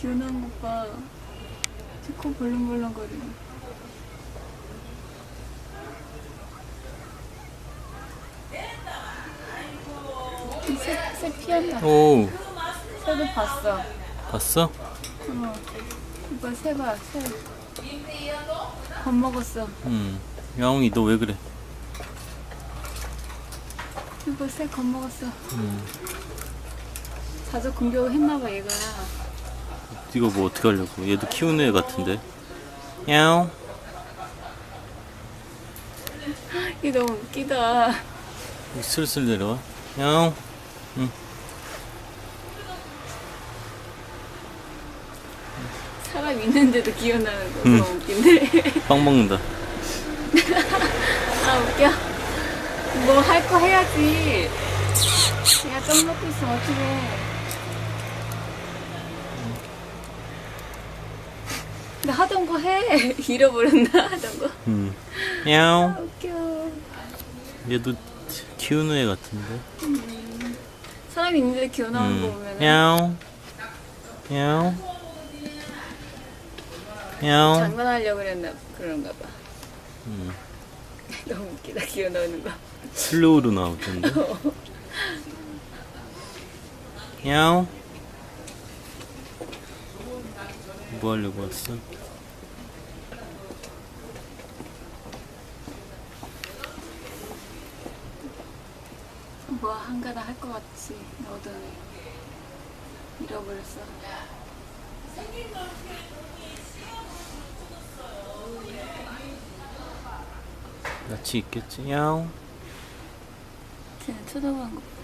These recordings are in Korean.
기운한 것 봐. 코 벌렁벌렁거리고. 새, 새 피한다. 오 새도 봤어. 봤어? 어. 이거 새 봐, 새. 겁먹었어. 응 야옹이 너 왜 그래? 이거 새 겁먹었어. 응 자주 공격을 했나봐, 얘가. 이거 뭐 어떻게 하려고 얘도 키우는 애 같은데 야옹 이게 너무 웃기다. 슬슬 내려와 야옹 사람 있는데도 기어나는 거 음. 너무 웃긴데. 빵 먹는다 아, 웃겨. 뭐 할 거 해야지. 야, 떡 먹고 있으면 어떡해. 나 하던 거 해. 잃어버렸나? 하던 거. 응 아, 야옹 웃겨. 얘도 키우는 애 같은데 사람이 있는데 기어나오는 거응 보면은. 야옹 야옹 야옹 장난하려고 그랬나, 그런가 봐. 응. 너무 웃기다, 기어나오는 거. 슬로우로 나오던데 야옹 뭐 하려고 왔어? 뭐 한가다 할 것 같지. 너더니. 잃어버렸어. 같이 있겠지 야옹 쟤는 쳐다보는 거.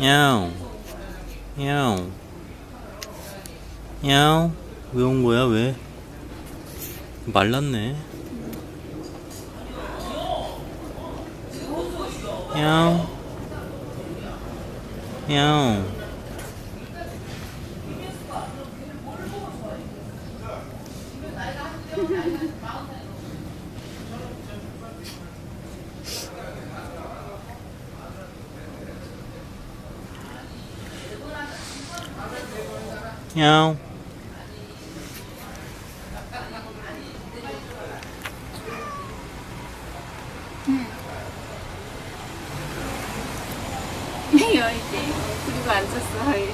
야옹 야옹 야옹 왜 온 거야 왜? 말랐네. 야옹 야옹 야옹 여기 그리고 앉았어 하이